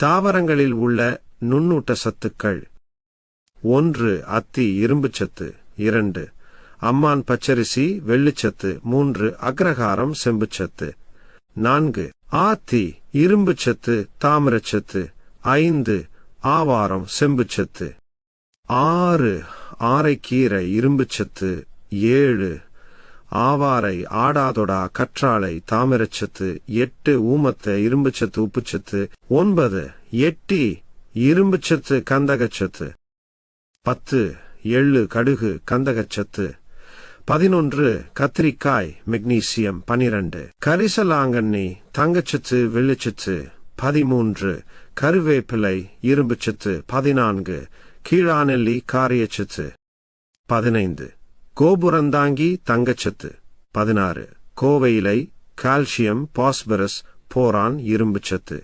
தாவரங்களில் உள்ள நுண்ணூட்ட சத்துக்கள். ஒன்று அத்தி இரும்புச்சத்து இரண்டு அம்மான் பச்சரிசி வெள்ளிச்சத்து மூன்று அக்ரஹாரம் செம்புச்சத்து நான்கு ஆத்தி இரும்புச்சத்து தாமிரச்சத்து ஐந்து ஆவாரம் செம்புச்சத்து ஆறு ஆரைக்கீரை இரும்புச்சத்து ஏழு ஆவாரை ஆடாதொடா கற்றாழை தாமிரச்சத்து எட்டு ஊமத்த இரும்புச்சத்து உப்புச்சத்து ஒன்பது எட்டி இரும்புச்சத்து கந்தகச்சத்து பத்து எள்ளு கடுகு கந்தகச்சத்து பதினொன்று கத்திரிக்காய் மெக்னீசியம் பனிரண்டு கரிசலாங்கண்ணி தங்கச்சத்து வெள்ளிச்சத்து பதிமூன்று கருவேப்பிலை இரும்புச்சத்து பதினான்கு கீழாநெல்லி காரியச்சத்து பதினைந்து கோபுரந்தாங்கி தங்கச்சத்து. பதினாறு. கோவையிலை கால்சியம் பாஸ்பரஸ் போரான் இரும்புச்சத்து.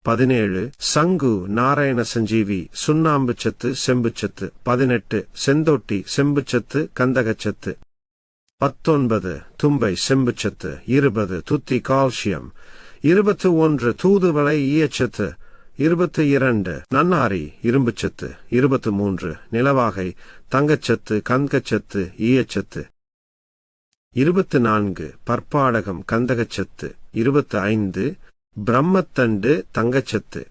பதினேழு. சங்கு நாராயண சஞ்சீவி சுண்ணாம்புச்சத்து செம்புச்சத்து. பதினெட்டு. செந்தொட்டி செம்புச்சத்து கந்தகச்சத்து. பத்தொன்பது. தும்பை செம்புச்சத்து. இருபது. துத்தி கால்சியம். இருபத்து ஒன்று. தூதுவளை ஈயச்சத்து. இருபத்தி இரண்டு. நன்னாரி இரும்புச்சத்து. இருபத்து மூன்று. நிலவாகை தங்கச்சத்து கந்தகச்சத்து ஈயச்சத்து. இருபத்து நான்கு. பற்பாடகம் கந்தகச்சத்து. இருபத்து ஐந்து. பிரம்மத்தண்டு தங்கச்சத்து.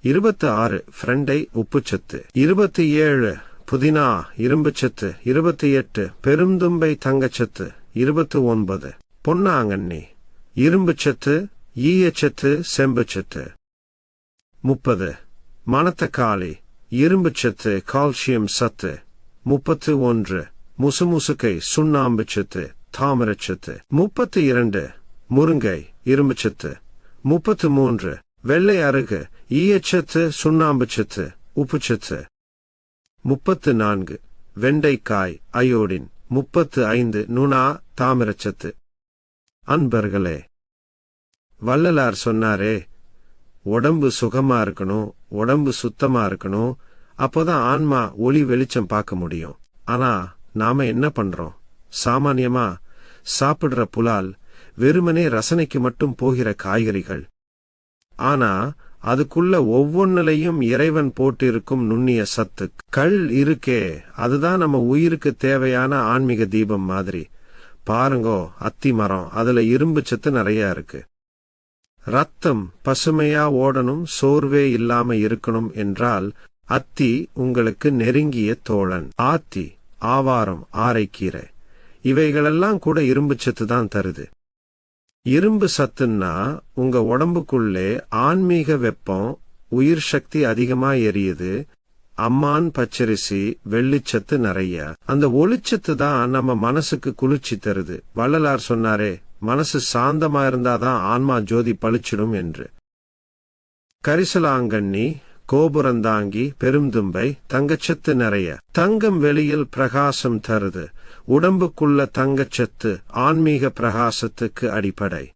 இருபத்து ஆறு. ஃப்ரெண்டை உப்புச்சத்து. இருபத்தி ஏழு. புதினா இரும்புச்சத்து. இருபத்தி எட்டு. பெருந்தும்பை தங்கச்சத்து. இருபத்து ஒன்பது. பொன்னாங்கண்ணி. இரும்புச்சத்து ஈயச்சத்து செம்புச்சத்து. முப்பது. மணத்தக்காளி இரும்புச்சத்து கால்சியம் சத்து. முப்பத்து ஒன்று. முசுமுசுக்கை சுண்ணாம்புச்சத்து தாமிரச்சத்து முப்பத்தி இரண்டு. முருங்கை இரும்புச்சத்து முப்பத்து மூன்று. வெள்ளை அருகு ஈயச்சத்து சுண்ணாம்புச்சத்து உப்புச்சத்து முப்பத்து நான்கு. வெண்டைக்காய் அயோடின். முப்பத்து ஐந்து. நுணா தாமிரச்சத்து அன்பர்களே வள்ளலார் சொன்னாரே உடம்பு சுகமா இருக்கணும் உடம்பு சுத்தமா இருக்கணும் அப்போதான் ஆன்மா ஒளி வெளிச்சம் பார்க்க முடியும். ஆனா நாம என்ன பண்றோம்? சாமானியமா சாப்பிடுற புலால் வெறுமனே ரசனைக்கு மட்டும் போகிற காய்கறிகள். ஆனா அதுக்குள்ள ஒவ்வொன்னுலையும் இறைவன் போட்டிருக்கும் நுண்ணிய சத்து. கல் இருக்கே அதுதான் நம்ம உயிருக்கு தேவையான ஆன்மீக தீபம் மாதிரி. பாருங்கோ அத்தி மரம் அதுல இரும்பு சத்து நிறைய இருக்கு. ரத்தம் பசுமையா ஓடணும் சோர்வே இல்லாம இருக்கணும் என்றால் அத்தி உங்களுக்கு நெருங்கிய தோழன். ஆத்தி ஆவாரம் ஆரைக்கீரை. இவைகளெல்லாம் கூட இரும்பு சத்து தான் தருது. இரும்பு சத்துன்னா உங்க உடம்புக்குள்ளே ஆன்மீக வெப்பம் உயிர் சக்தி அதிகமா எரியுது அம்மான் பச்சரிசி வெள்ளிச்சத்து நிறைய. அந்த ஒளிச்சத்து தான் நம்ம மனசுக்கு குளிர்ச்சி தருது. வள்ளலார் சொன்னாரே மனசு சாந்தமா இருந்தாதான் ஆன்மா ஜோதி பளிச்சிடும் என்று. கரிசலாங்கண்ணி கோபுரந்தாங்கி பெருந்தும்பை தங்கச்சத்து நிறைய. தங்கம் வெளியில் பிரகாசம் தருது. உடம்புக்குள்ள தங்கச்சத்து ஆன்மீக பிரகாசத்துக்கு அடிப்படை.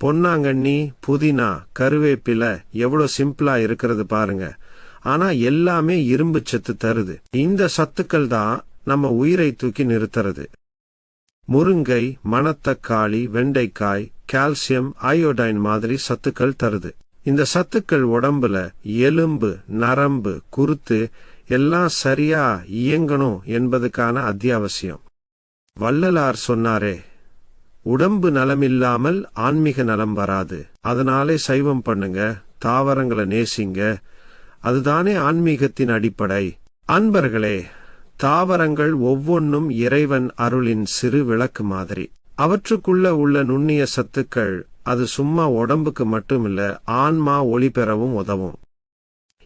பொன்னாங்கண்ணி புதினா கருவேப்பிலை எவ்வளவு சிம்பிளா இருக்கிறது பாருங்க. ஆனா எல்லாமே இரும்பு சத்து தருது. இந்த சத்துக்கள் தான் நம்ம உயிரை தூக்கி நிறுத்துறது. முருங்கை மணத்தக்காளி வெண்டைக்காய் கால்சியம் அயோடைன் மாதிரி சத்துக்கள் தருது. இந்த சத்துக்கள் உடம்புல எலும்பு நரம்பு குருத்து எல்லாம் சரியா இயங்கணும் என்பதுக்கான அத்தியாவசியம். வள்ளலார் சொன்னாரே உடம்பு நலமில்லாமல் ஆன்மீக நலம் வராது. அதனாலே சைவம் பண்ணுங்க தாவரங்களை நேசிங்க. அதுதானே ஆன்மீகத்தின் அடிப்படை. அன்பர்களே தாவரங்கள் ஒவ்வொன்றும் இறைவன் அருளின் சிறு விளக்கு மாதிரி. அவற்றுக்குள்ள உள்ள நுண்ணிய சத்துக்கள் அது சும்மா உடம்புக்கு மட்டுமில்ல ஆன்மா ஒளி பெறவும் உதவும்.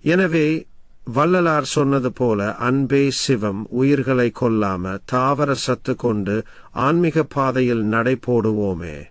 எனவே வள்ளலார் சொன்னது போல அன்பே சிவம் உயிர்களை கொல்லாம தாவர சத்து கொண்டு ஆன்மீக பாதையில் நடை போடுவோமே.